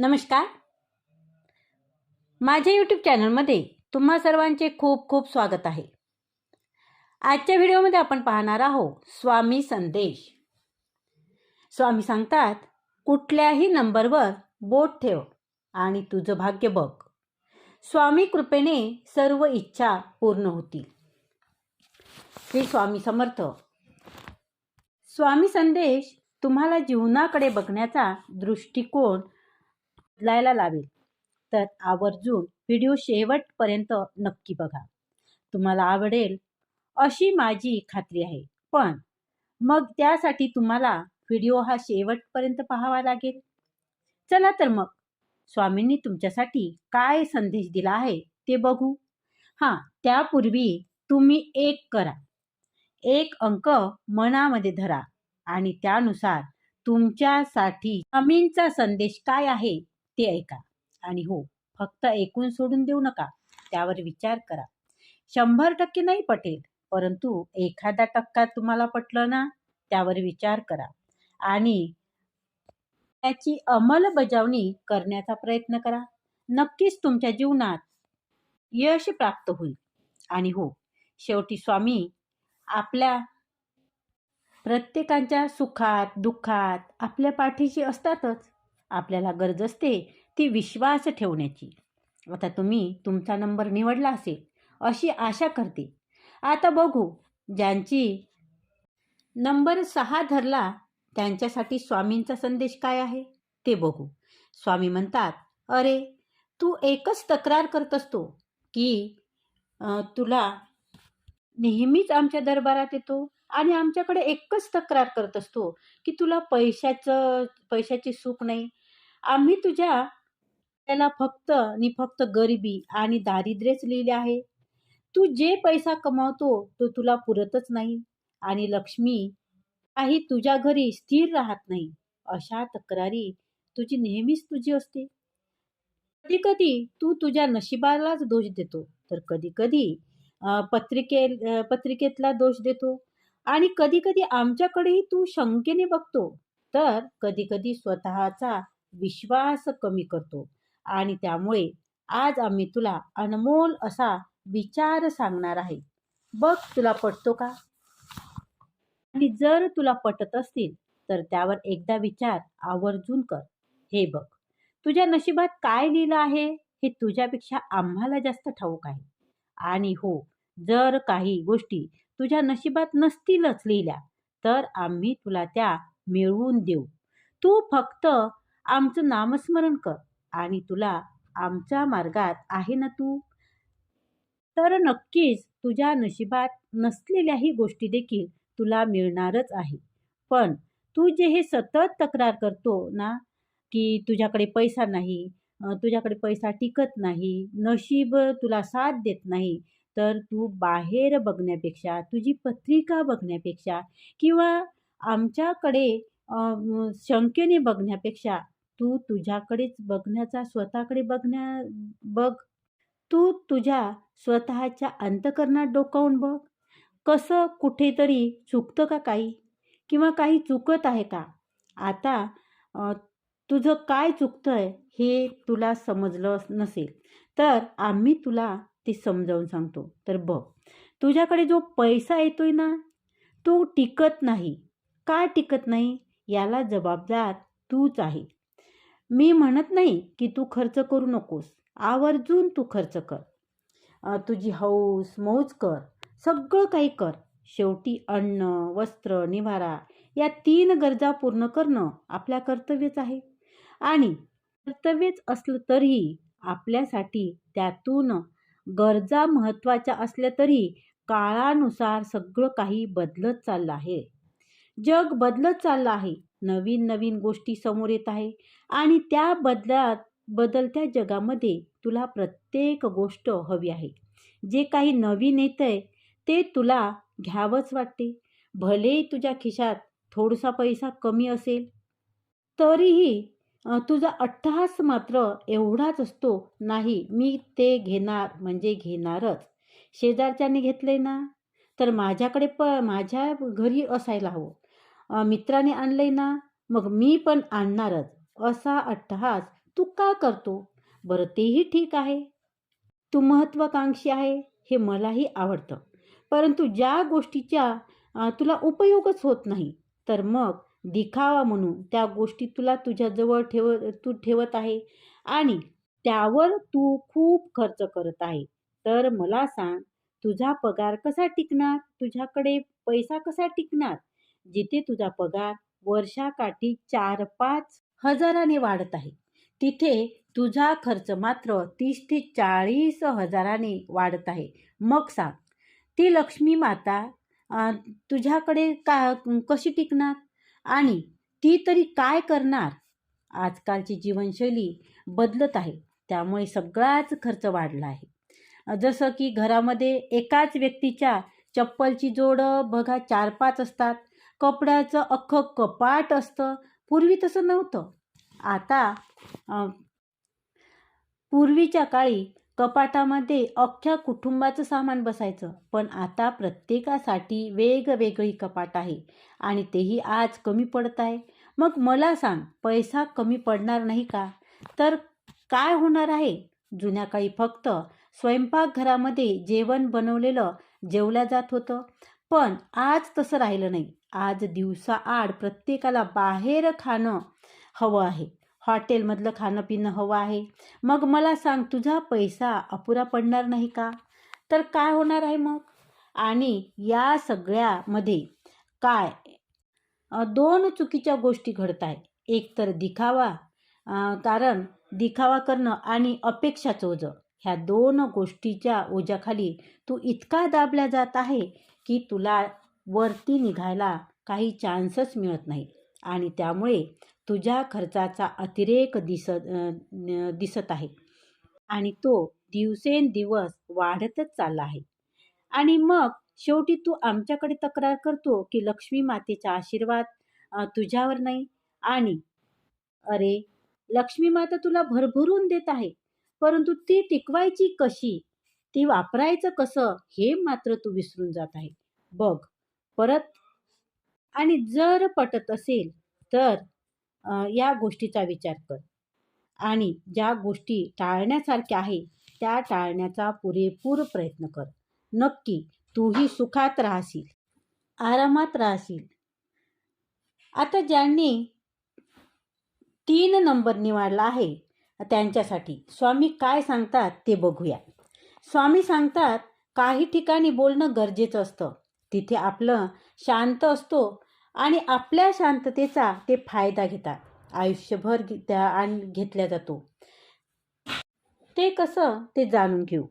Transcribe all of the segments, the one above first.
नमस्कार. माझ्या यूट्यूब चॅनलमध्ये तुम्हा सर्वांचे खूप खूप स्वागत आहे. आजच्या व्हिडिओमध्ये आपण पाहणार आहोत स्वामी संदेश. स्वामी सांगतात कुठल्याही नंबरवर बोट ठेव आणि तुझं भाग्य बघ. स्वामी कृपेने सर्व इच्छा पूर्ण होतील. श्री स्वामी समर्थ. स्वामी संदेश तुम्हाला जीवनाकडे बघण्याचा दृष्टिकोन बदलायला लावेल. तर आवर्जून व्हिडिओ शेवटपर्यंत नक्की बघा. तुम्हाला आवडेल अशी माझी खात्री आहे. पण मग त्यासाठी तुम्हाला व्हिडिओ हा शेवटपर्यंत पाहावा लागेल. चला तर मग स्वामींनी तुमच्यासाठी काय संदेश दिला आहे ते बघू. हां त्यापूर्वी तुम्ही एक करा. एक अंक मनामध्ये धरा आणि त्यानुसार तुमच्यासाठी स्वामींचा संदेश काय आहे ते ऐका आणि हो फक्त ऐकून सोडून देऊ नका त्यावर विचार करा. शंभर टक्के नाही पटेल परंतु एखादा टक्का तुम्हाला पटलं ना त्यावर विचार करा. आणि त्याची अंमलबजावणी करण्याचा प्रयत्न करा. नक्कीच तुमच्या जीवनात यश प्राप्त होईल. आणि हो शेवटी स्वामी आपल्या प्रत्येकाच्या सुखात दुःखात आपल्या पाठीशी असतातच. आपल्याला गरज असते ती विश्वास ठेवण्याची. आता तुम्ही तुमचा नंबर निवडला असेल अशी आशा करते. आता बघू ज्यांची नंबर सहा धरला त्यांच्यासाठी स्वामींचा संदेश काय आहे? ते बघू. स्वामी म्हणतात अरे तू एकच तक्रार करत असतो की तुला नेहमीच आमच्या दरबारात येतो आणि आमच्याकडे एकच तक्रार करत असतो की तुला पैशाचं पैशाची सुख नाही आम्ही तुझ्या त्याला फक्त आणि फक्त गरिबी आणि दारिद्र्यच लिहिले आहे. तू जे पैसा कमावतो तो तुला पुरतच नाही. आणि लक्ष्मी काही तुझ्या घरी स्थिर राहत नाही. अशा तक्रारी तुझी नेहमीच तुझी असते. कधी कधी तू तुझ्या नशिबालाच दोष देतो. तर कधी कधी पत्रिके पत्रिकेतला दोष देतो. आणि कधी कधी आमच्याकडेही तू शंकेने बघतो. तर कधी कधी स्वतःचा विश्वास कमी करतो. आणि त्यामुळे आज आम्ही तुला अनमोल असा विचार सांगणार आहे. बघ तुला पटतो का? आणि जर तुला पटत असतील तर त्यावर एकदा विचार आवर्जून कर. हे बघ तुझ्या नशिबात काय लिहिलं आहे हे तुझ्यापेक्षा आम्हाला जास्त ठाऊक आहे. आणि हो जर काही गोष्टी तुझ्या नशिबात नसतीलच लिहिल्या तर आम्ही तुला त्या मिळवून देऊ. तू फक्त आमचं नामस्मरण कर आणि तुला आमच्या मार्गात आहे ना तू? तर नक्कीच तुझ्या नशिबात नसलेल्याही गोष्टी देखील तुला मिळणारच आहे. पण तू जे हे सतत तक्रार करतो ना की तुझ्याकडे पैसा नाही तुझ्याकडे पैसा टिकत नाही नशीब तुला साथ देत नाही तर तू बाहेर बघण्यापेक्षा तुझी पत्रिका बघण्यापेक्षा किंवा आमच्याकडे शंकेने बघण्यापेक्षा तू तुझ्याकडेच बघण्याचा स्वतःकडे बघण्या बघ. तू तुझ्या स्वतःच्या अंतकरणात डोकावून बघ. कसं कुठेतरी चुकतं का काही? किंवा काही चुकत आहे का? आता तुझं काय चुकतं आहे हे तुला समजलं नसेल तर आम्ही तुला ते समजावून सांगतो. तर बघ तुझ्याकडे जो पैसा येतोय ना तो टिकत नाही. का टिकत नाही? याला जबाबदार तूच आहे. मी म्हणत नाही की तू खर्च करू नकोस. आवर्जून तू खर्च कर. तुझी हौस मौज कर. सगळं काही कर. शेवटी अन्न वस्त्र निवारा या तीन गरजा पूर्ण करणं आपल्या कर्तव्यच आहे. आणि कर्तव्यच असलं तरीही आपल्यासाठी त्यातून गरजा महत्त्वाच्या असल्या तरी काळानुसार सगळं काही बदलत चाललं आहे. जग बदलत चाललं आहे. नवीन नवीन गोष्टी समोर येत आहे. आणि त्या बदलात बदलत्या जगामध्ये तुला प्रत्येक गोष्ट हवी आहे. जे काही नवीन येतं आहे ते तुला घ्यावंच वाटते. भलेही तुझ्या खिशात थोडासा पैसा कमी असेल तरीही तुझा अट्टहास मात्र एवढाच असतो नाही मी ते घेणार म्हणजे घेणारच. शेजारच्याने घेतले ना? तर माझ्याकडे प माझ्या घरी असायला हवं. मित्राने आणलंय ना मग मी पण आणणारच. असा अट्टहास तू का करतो? बरं तेही ठीक आहे. तू महत्त्वाकांक्षी आहे हे मलाही आवडतं. परंतु ज्या गोष्टीच्या तुला उपयोगच होत नाही तर मग दिखावा म्हणून त्या गोष्टी तुला तुझ्याजवळ ठेव तू ठेवत आहे. आणि त्यावर तू खूप खर्च करत आहे. तर मला सांग तुझा पगार कसा टिकणार? तुझ्याकडे पैसा कसा टिकणार? जिथे तुझा पगार वर्षाकाठी चार पाच हजाराने वाढत आहे. तिथे तुझा खर्च मात्र तीस ते चाळीस हजाराने वाढत आहे. मग सांग ती लक्ष्मी माता तुझ्याकडे का कशी टिकणार? आणि ती तरी काय करणार? आजकालची जीवनशैली बदलत आहे. त्यामुळे सगळाच खर्च वाढला आहे. जसं की घरामध्ये एकाच व्यक्तीच्या चप्पलची जोडं बघा चार पाच असतात. कपड्याचं अख्खं कपाट असतं. पूर्वी तसं नव्हतं. आता पूर्वीच्या काळी कपाटामध्ये अख्ख्या कुटुंबाचं सामान बसायचं. पण आता प्रत्येकासाठी वेगवेगळी कपाट आहे आणि तेही आज कमी पडत आहे. मग मला सांग पैसा कमी पडणार नाही का? तर काय होणार आहे? जुन्या काळी फक्त स्वयंपाकघरामध्ये जेवण बनवलेलं जेवल्या जात होतं. पण आज तसं राहिलं नाही. आज दिवसाआड प्रत्येकाला बाहेर खाणं हवं आहे. हॉटेलमधलं खाणं पिणं हवं आहे. मग मला सांग तुझा पैसा अपुरा पडणार नाही का? तर काय होणार आहे मग? आणि या सगळ्यामध्ये काय? दोन चुकीच्या गोष्टी घडत आहे एक तर दिखावा कारण दिखावा करणं आणि अपेक्षाचं ओझं ह्या दोन गोष्टीच्या ओझ्याखाली तू इतका दाबल्या जात आहे की तुला वरती निघायला काही चान्सच मिळत नाही आणि त्यामुळे तुझ्या खर्चाचा अतिरेक दिसत दिसत आहे. आणि तो दिवसेंदिवस वाढतच चालला आहे. आणि मग शेवटी तू आमच्याकडे तक्रार करतो की लक्ष्मी मातेचा आशीर्वाद तुझ्यावर नाही. आणि अरे लक्ष्मी माता तुला भरभरून देत आहे. परंतु ती टिकवायची कशी? ती वापरायचं कसं? हे मात्र तू विसरून जात आहे. बघ. परत आणि जर पटत असेल तर या गोष्टीचा विचार कर. आणि ज्या गोष्टी टाळण्यासारख्या आहे त्या टाळण्याचा पुरेपूर प्रयत्न कर. नक्की तूही सुखात राहशील आरामात राहशील. आता ज्यांनी तीन नंबर निवडला आहे त्यांच्यासाठी स्वामी काय सांगतात ते बघूया. स्वामी सांगतात काही ठिकाणी बोलणं गरजेचं असतं. तिथे आपलं शांत असतो आणि आपल्या शांततेचा ते फायदा घेतात. आयुष्यभर घे- त्या आणि घेतल्या जातो. ते कसं ते जाणून घेऊ.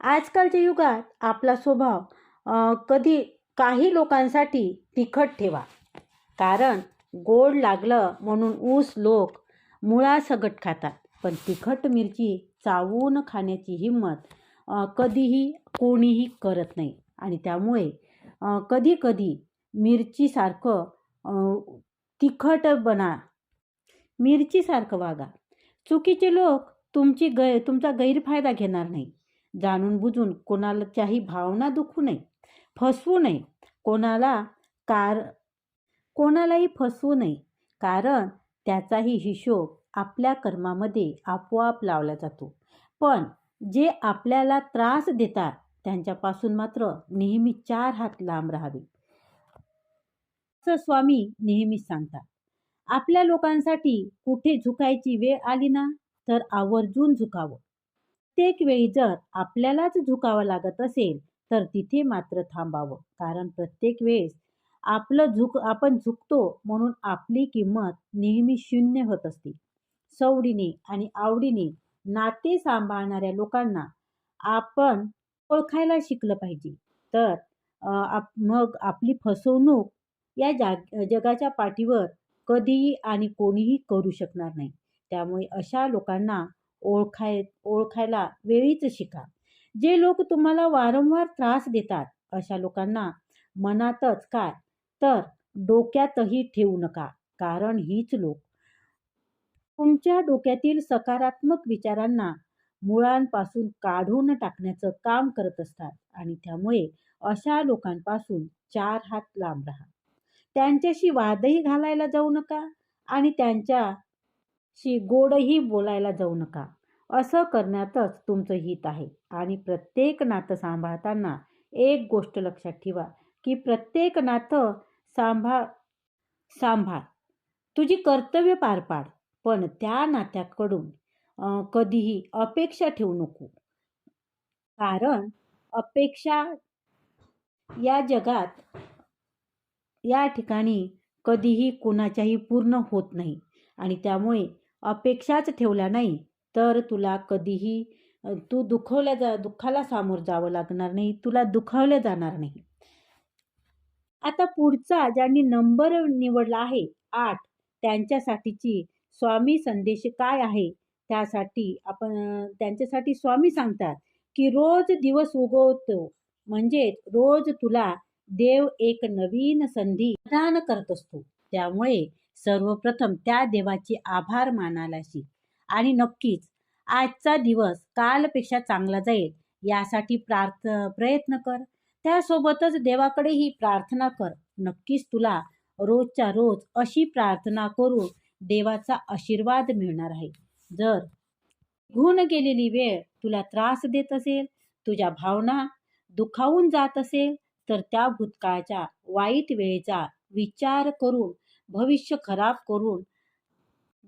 आजकालच्या युगात आपला स्वभाव कधी काही लोकांसाठी तिखट ठेवा. कारण गोड लागलं म्हणून ऊस लोक मुळासगट खातात. पण तिखट मिरची चावून खाण्याची हिंमत कधीही कोणीही करत नाही. आणि त्यामुळे कधीकधी कधी कधी मिरचीसारखं तिखट बना मिरचीसारखं वागा. चुकीचे लोक तुमची गै तुमचा गैरफायदा घेणार नाही. जाणून बुजून कोणाच्याही भावना दुखू नये. फसवू नये. कोणाला कार कोणालाही फसवू नये. कारण त्याचाही हिशोब आपल्या कर्मामध्ये आपोआप लावला जातो. पण जे आपल्याला त्रास देतात त्यांच्यापासून मात्र नेहमी चार हात लांब राहावे. असं स्वामी नेहमीच सांगतात. आपल्या लोकांसाठी कुठे झुकायची वेळ आली ना तर आवर्जून झुकावं. प्रत्येक वेळी जर आपल्यालाच झुकावं लागत असेल तर तिथे मात्र थांबावं. कारण प्रत्येक वेळेस आपलं झुक आपण झुकतो म्हणून आपली किंमत नेहमी शून्य होत असते. सवडीने आणि आवडीने नाते सांभाळणाऱ्या लोकांना आपण ओळखायला शिकलं पाहिजे. तर आप मग आपली फसवणूक या जाग जगाच्या पाठीवर कधीही आणि कोणीही करू शकणार नाही. त्यामुळे अशा लोकांना ओळखाय ओळखायला वेळीच शिका. जे लोक तुम्हाला वारंवार त्रास देतात अशा लोकांना मनातच काय? तर डोक्यातही ठेवू नका कारण हीच लोक. तुमच्या डोक्यातील सकारात्मक विचारांना मुळांपासून काढून टाकण्याचं काम करत असतात आणि त्यामुळे अशा लोकांपासून चार हात लांब राहा. त्यांच्याशी वादही घालायला जाऊ नका आणि त्यांच्याशी गोडही बोलायला जाऊ नका. असं करण्यातच तुमचं हित आहे आणि प्रत्येक नातं सांभाळताना एक गोष्ट लक्षात ठेवा की प्रत्येक नातं सांभाळ सांभाळ. तुझी कर्तव्य पार पाड पण त्या नात्याकडून कधीही अपेक्षा ठेवू नको. कारण अपेक्षा या जगात या ठिकाणी कधीही कोणाच्याही पूर्ण होत नाही. आणि त्यामुळे अपेक्षाच ठेवल्या नाही तर तुला कधीही तू दुखवल्या जा दुःखाला सामोरं जावं लागणार नाही तुला दुखावलं जाणार नाही. आता पुढचा ज्यांनी नंबर निवडला आहे आठ त्यांच्यासाठीची स्वामी संदेश काय आहे? त्यासाठी आपण त्यांच्यासाठी स्वामी सांगतात की रोज दिवस उगवतो. म्हणजे रोज तुला देव एक नवीन संधी प्रदान करत असतो. त्यामुळे सर्वप्रथम त्या देवाचे आभार मानायला शिक. आणि नक्कीच आजचा दिवस कालपेक्षा चांगला जाईल यासाठी प्रार्थ प्रयत्न कर. त्यासोबतच देवाकडेही प्रार्थना कर. नक्कीच तुला रोजच्या रोज अशी प्रार्थना करून देवाचा आशीर्वाद मिळणार आहे. जर निघून गेलेली वेळ तुला त्रास देत असेल तुझ्या भावना दुखावून जात असेल तर त्या भूतकाळाच्या वाईट वेळेचा विचार करून भविष्य खराब करून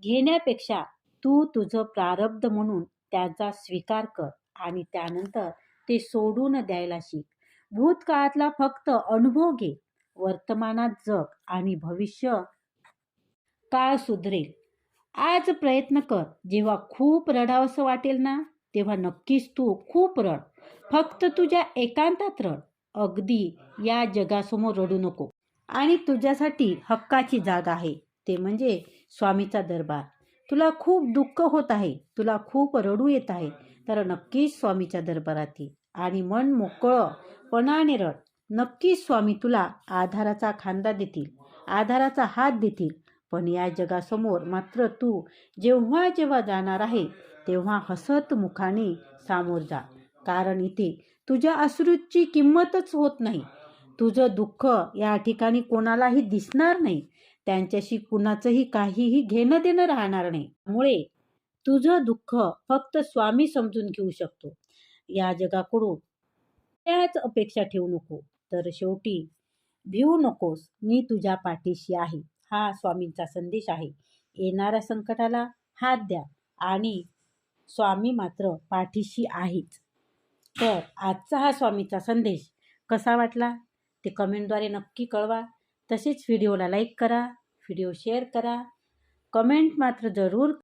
घेण्यापेक्षा तू तुझं प्रारब्ध म्हणून त्याचा स्वीकार कर आणि त्यानंतर ते सोडून द्यायला शिक. भूतकाळातला फक्त अनुभव घे. वर्तमानात जग आणि भविष्य काळ सुधरेल. आज प्रयत्न कर. जेव्हा खूप रडावंसं वाटेल ना तेव्हा नक्कीच तू खूप रड. फक्त तुझ्या एकांतात रड. अगदी या जगासमोर रडू नको. आणि तुझ्यासाठी हक्काची जागा आहे. ते म्हणजे स्वामीचा दरबार. तुला खूप दुःख होत आहे. तुला खूप रडू येत आहे. तर नक्कीच स्वामीच्या दरबारात ये आणि मन मोकळं पणाने रड. नक्कीच स्वामी तुला आधाराचा खांदा देतील. आधाराचा हात देतील. पण या जगासमोर मात्र तू जेव्हा जेव्हा जाणार आहे तेव्हा हसत मुखाने सामोर जा. कारण इथे तुझ्या अश्रूची किंमतच होत नाही. तुझं दुःख या ठिकाणी कोणालाही दिसणार नाही. त्यांच्याशी कुणाचंही काहीही घेणं देणं राहणार नाही. त्यामुळे तुझं दुःख फक्त स्वामी समजून घेऊ शकतो. या जगाकडून त्याच अपेक्षा ठेवू नको. तर शेवटी भिवू नकोस. मी तुझ्या पाठीशी आहे. हा स्वामींचा संदेश आहे. येणाऱ्या संकटाला हात द्या आणि स्वामी मात्र पाठीशी आहेच तर आजचा हा स्वामीचा संदेश कसा वाटला? ते कमेंटद्वारे नक्की कळवा. तसेच व्हिडिओला लाईक करा व्हिडिओ शेअर करा. कमेंट मात्र जरूर